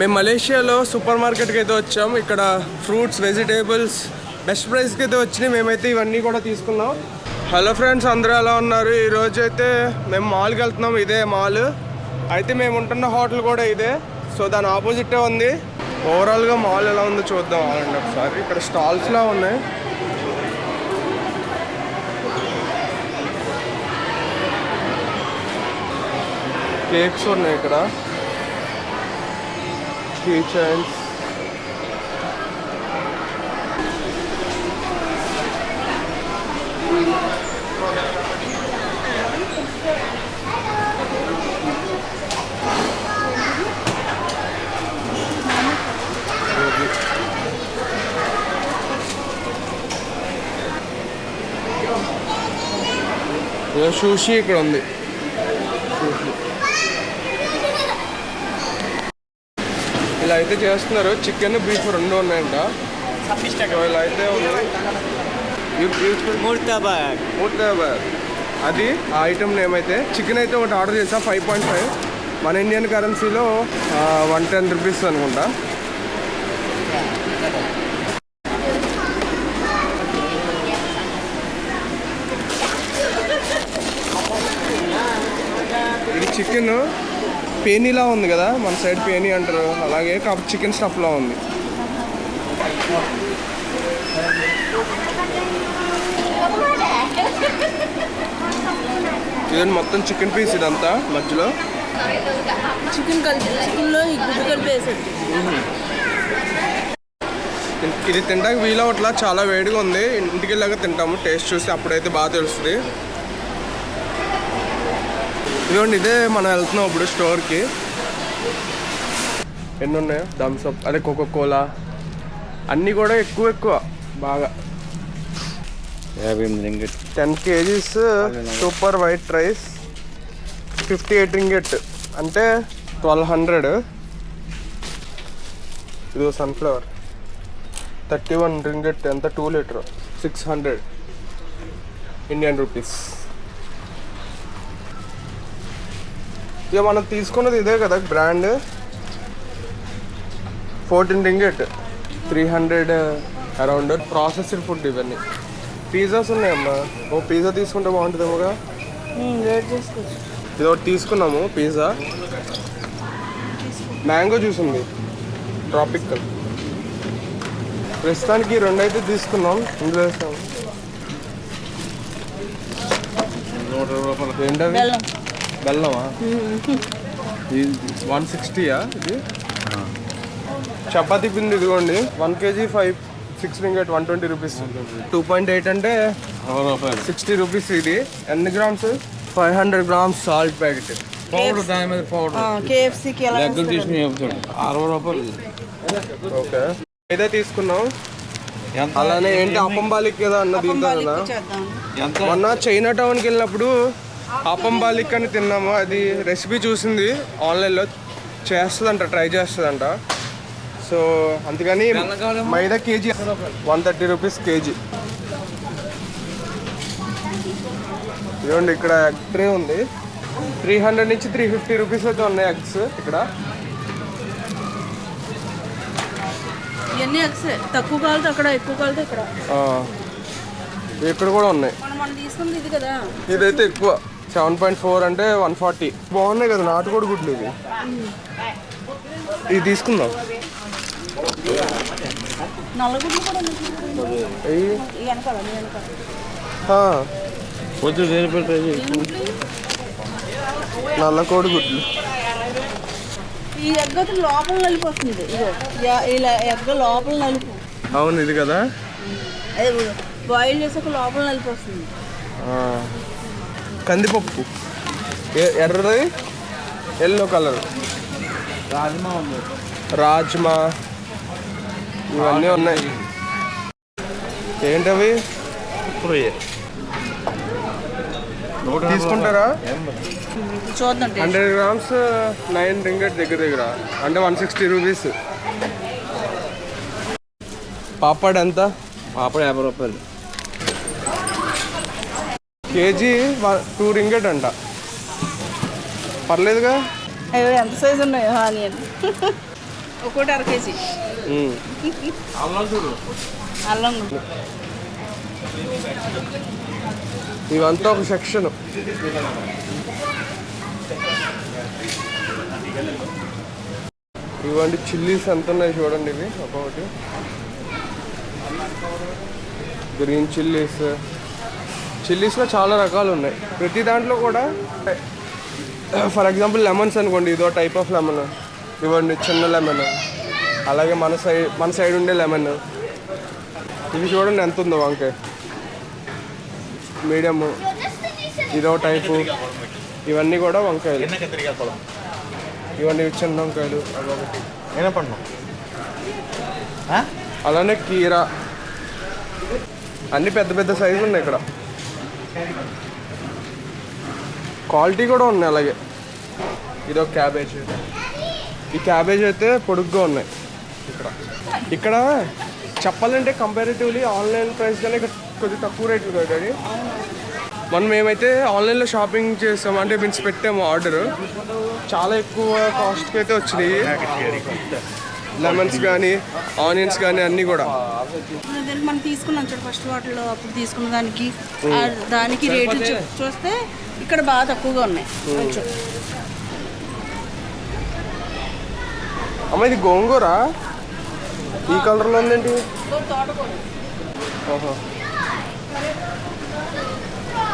మేము మలేషియాలో సూపర్ మార్కెట్కి అయితే వచ్చాం. ఇక్కడ ఫ్రూట్స్ వెజిటేబుల్స్ బెస్ట్ ప్రైస్కి అయితే వచ్చినాయి. మేమైతే ఇవన్నీ కూడా తీసుకున్నాం. హలో ఫ్రెండ్స్ అందరూ ఎలా ఉన్నారు? ఈరోజు అయితే మేము మాల్కి వెళ్తున్నాం. ఇదే మాల్ అయితే మేము ఉంటున్న హోటల్ కూడా ఇదే. సో దాని ఆపోజిటే ఉంది. ఓవరాల్గా మాల్ ఎలా ఉందో చూద్దాం. అండి ఒకసారి. ఇక్కడ స్టాల్స్లా ఉన్నాయి. కేక్స్ ఉన్నాయి ఇక్కడ. కీ చైన్స్ షూషి ఇక్కడ ఉంది ఇలా అయితే చేస్తున్నారు. చికెన్ బీఫ్ రెండు ఉన్నాయంట. ఇలా అయితే ముర్తాబాద్. మూర్తాబాద్. అది ఆ ఐటమ్ నేమ్ అయితే చికెన్ అయితే ఒకటి ఆర్డర్ చేసా ఫైవ్ పాయింట్ ఫైవ్. మన ఇండియన్ కరెన్సీలో వన్ టెన్ రూపీస్ అనుకుంటా. ఇది చికెన్. పేనీలా ఉంది కదా మన సైడ్ పేనీ అంటారు. అలాగే కాకపోతే చికెన్ స్టఫ్లా ఉంది. ఇదండి మొత్తం చికెన్ పీస్ ఇదంతా మధ్యలో? చికెన్ చికెన్లో గుడ్డు ఇది తింటాక వీలవట్లా చాలా వేడిగా ఉంది. ఇంటికి వెళ్ళాక తింటాము. టేస్ట్ చూసి అప్పుడైతే బాగా తెలుస్తుంది. ఇదిగోండి ఇదే మనం వెళ్తున్నాం ఇప్పుడు స్టోర్కి. ఎన్ని ఉన్నాయో థమ్స్ అప్ అదే కోకో కోలా అన్నీ కూడా ఎక్కువ ఎక్కువ. బాగా. యాభై ఎనిమిది ringgit. Ten KGs super white rice. Fifty eight ringgit. అంటే ట్వెల్వ్ హండ్రెడ్ ఇది సన్ఫ్లవర్ థర్టీ వన్ రింగెట్. ఎంత? Two litre six hundred Indian rupees ఇక మనం తీసుకున్నది ఇదే కదా brand fourteen ringgit three hundred around processed food ఇవన్నీ. పిజ్జాస్ ఉన్నాయమ్మా. ఓ పిజ్జా తీసుకుంటే బాగుంటుందేమోగా? ఇది ఒకటి తీసుకున్నాము పిజ్జా మ్యాంగో జ్యూస్ ఉంది. ట్రాపికల్ ప్రస్తుతానికి రెండు అయితే తీసుకున్నాం. ఇందులో వేస్తాం. నూట బెల్లమా? వన్ సిక్స్టీయా ఇది? చపాతీ పిండి ఇదిగోండి one KG five six ringgit one twenty rupees. Two point eight అంటే సిక్స్టీ రూపీస్ ఇది. ఎన్ని grams? Five hundred grams salt packet. Powder దాని మీద పౌడర్ కేఎఫ్సీకి తీసుకుని చెప్తాడు అరవై రూపాయలు. ఓకే. ఇదే తీసుకున్నాం అలానే ఏంటి అప్పంబాలిక్ కదా అన్న దీంతో మొన్న చైనా టౌన్కి వెళ్ళినప్పుడు అప్పంబాలిక్ అని తిన్నాము. అది రెసిపీ చూసింది ఆన్లైన్లో. చేస్తుందంట ట్రై చేస్తుందంట. సో అందుకని మైదా KG one thirty rupees KG. ఇదిగోండి ఇక్కడ ఎగ్ ట్రే ఉంది. త్రీ హండ్రెడ్ నుంచి త్రీ ఫిఫ్టీ రూపీస్ అయితే ఉన్నాయి ఎగ్స్ ఇక్కడ. ఇవన్నీ తక్కువ అక్కడ ఎక్కువ ఇక్కడ. ఇక్కడ కూడా ఉన్నాయి. ఇదైతే ఎక్కువ. సెవెన్ పాయింట్ ఫోర్ అంటే వన్ ఫార్టీ. బాగున్నాయి కదా నాటుకోడి గుడ్లు ఇవి. ఇది తీసుకుందాం. నల్ల కోడి గుడ్లు. ఈ ఎగ్గ లోపల నలుపు వస్తుంది ఇలా ఎగ్గ లోపల నలుపు. అవును ఇది కదా? అదే బాయిల్ చేసాక లోపల నలుపు వస్తుంది ఆ, కందిపప్పు. ఎ- ఎర్రది ఎల్లో కలర్. రాజమా ఉంది. రాజ్మా. ఇవన్నీ ఉన్నాయి. ఏంటవి? తీసుకుంటారా. హండ్రెడ్ గ్రామ్స్ నైన్ రింగెట్ దగ్గర దగ్గర. అంటే వన్ సిక్స్టీ రూపీస్. పాపడ్ ఎంత? పాపడ యాభై రూపాయలు. కేజీ టూ రింగెట్ అంట. పర్లేదుగా? అయ్యో ఎంత సైజు ఉన్నాయో ఆనియన్ ఒక్కోటి అర కేజీ. ఉమ్. అల్లం చూడు. అల్లం. ఇవంతా ఒక సెక్షన్ ఇవ్వండి చిల్లీస్ ఎంత ఉన్నాయి చూడండి ఇవి ఒక్కొక్కటి. గ్రీన్ చిల్లీస్ చిల్లీస్లో చాలా రకాలు ఉన్నాయి. ప్రతి దాంట్లో కూడా ఫర్ ఎగ్జాంపుల్ లెమన్స్ అనుకోండి ఇదో టైప్ ఆఫ్ లెమన్. ఇవ్వండి చిన్న లెమన్. అలాగే మన సైడ్ మన సైడ్ ఉండే లెమన్. ఇవి చూడండి ఎంత ఉందో వంకాయ మీడియము ఇదో టైపు. ఇవన్నీ కూడా వంకాయలు. ఇవన్నీ చిన్న వంకాయలు. అదొకటి అలానే కీర. అన్ని పెద్ద పెద్ద సైజులు ఉన్నాయి ఇక్కడ. క్వాలిటీ కూడా ఉన్నాయి అలాగే. ఇదో క్యాబేజ్. ఈ క్యాబేజ్ అయితే పొడుగ్గా ఉన్నాయి. ఇక్కడ. ఇక్కడ చెప్పాలంటే కంపారిటివ్లీ ఆన్లైన్ ప్రైస్ కన్నా ఇక్కడ కొద్దిగా తక్కువ రేట్లు కదండి మనం మేమైతే ఆన్లైన్లో షాపింగ్ చేసాం అంటే మీన్స్ పెట్టాము ఆర్డర్ చాలా ఎక్కువ కాస్ట్కి అయితే వచ్చినాయి. లెమన్స్ కానీ ఆనియన్స్ కానీ అన్నీ కూడా. మనం తీసుకున్నాం చూడు ఫస్ట్ వాటిలో అప్పుడు తీసుకున్న దానికి. దానికి రేట్లు చూ- చూస్తే ఇక్కడ బాగా తక్కువగా ఉన్నాయి. కొంచెం అమ్మ ఇది గోంగూర? ఈ కలర్లో ఉందేంటి? తోటకూర. ఓహో.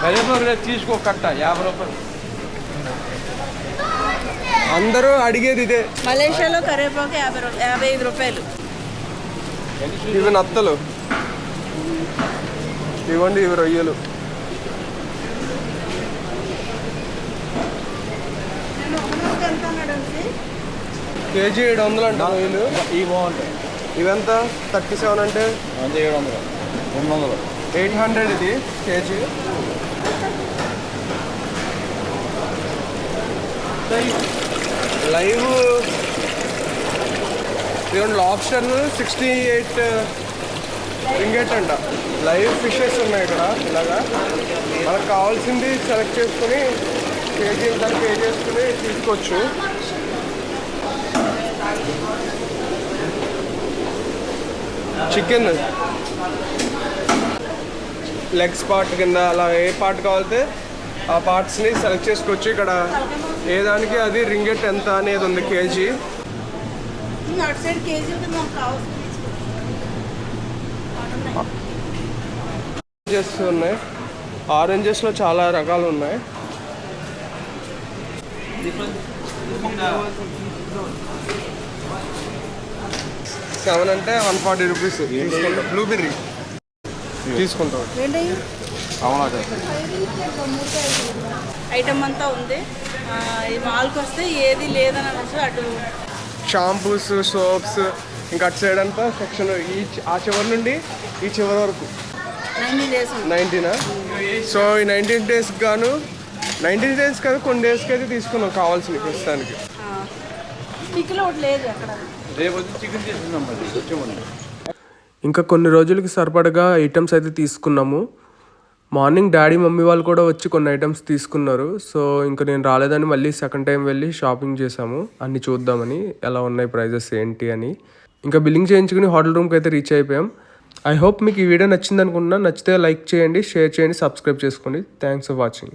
కరివేపాకు రేటు తీసుకో కట్ట యాభై రూపాయలు. అందరూ అడిగేది ఇదే. మలేషియాలో కరివేపాకు యాభై రూ- యాభై ఐదు రూపాయలు. ఇవి నత్తలు. ఇవ్వండి ఇవి రొయ్యలు. కేజీ ఏడు వందలు అంట రొయ్యలు. ఈ బాగుంటాయి. ఇవెంత థర్టీ సెవెన్ అంటే? ఏడు వందలు. రెండు వందలు. ఎయిట్ హండ్రెడ్ ఇది కేజీ. లైవ్ ఇవన్నీ లాబ్స్టర్ సిక్స్టీ ఎయిట్ రింగేట్ అంట. లైవ్ ఫిషెస్ ఉన్నాయి ఇక్కడ ఇలాగా. మనకు కావాల్సింది సెలెక్ట్ చేసుకుని కేజీ దాన్ని పే చేసుకుని తీసుకోవచ్చు. చికెన్ లెగ్స్ పార్ట్ కింద అలా ఏ పార్ట్ కావాలితే ఆ పార్ట్స్ని సెలెక్ట్ చేసుకోవచ్చు ఇక్కడ ఏ దానికి? అది రింగెట్ ఎంత అనేది ఉంది కేజీ. ఆరెంజెస్ ఉన్నాయి. ఆరెంజెస్లో చాలా రకాలు ఉన్నాయి. సెవెన్ అంటే వన్ ఫార్టీ రూపీస్. తీసుకుంటాం బ్లూబెర్రీ తీసుకుంటాం. ఐటమ్ అంతా ఉంది. ఆ, ఈ మాల్కి వస్తే ఏది లేదని అటు షాంపూస్ సోప్స్ ఇంకా అటు సైడ్ అంతా సెక్షన్ ఈ ఆ చివరి నుండి ఈ చివరి వరకు. డేస్ నైన్టీనా? సో ఈ నైన్టీన్ డేస్కి గాను నైన్టీన్ డేస్ కాదు కొన్ని డేస్కి అయితే తీసుకున్నాం కావాల్సింది ప్రస్తుతానికి. ఇంకా కొన్ని రోజులకి సరిపడగా ఐటమ్స్ అయితే తీసుకున్నాము. మార్నింగ్ డాడీ మమ్మీ వాళ్ళు కూడా వచ్చి కొన్ని ఐటమ్స్ తీసుకున్నారు. సో ఇంకా నేను రాలేదని మళ్ళీ సెకండ్ టైం వెళ్ళి షాపింగ్ చేసాము అన్ని చూద్దామని ఎలా ఉన్నాయి ప్రైజెస్ ఏంటి అని. ఇంకా బిల్లింగ్ చేయించుకుని హోటల్ రూమ్కి అయితే రీచ్ అయిపోయాం. ఐ హోప్ మీకు ఈ వీడియో నచ్చింది అనుకుంటున్నా నచ్చితే లైక్ చేయండి షేర్ చేయండి సబ్స్క్రైబ్ చేసుకోండి. Thanks for watching.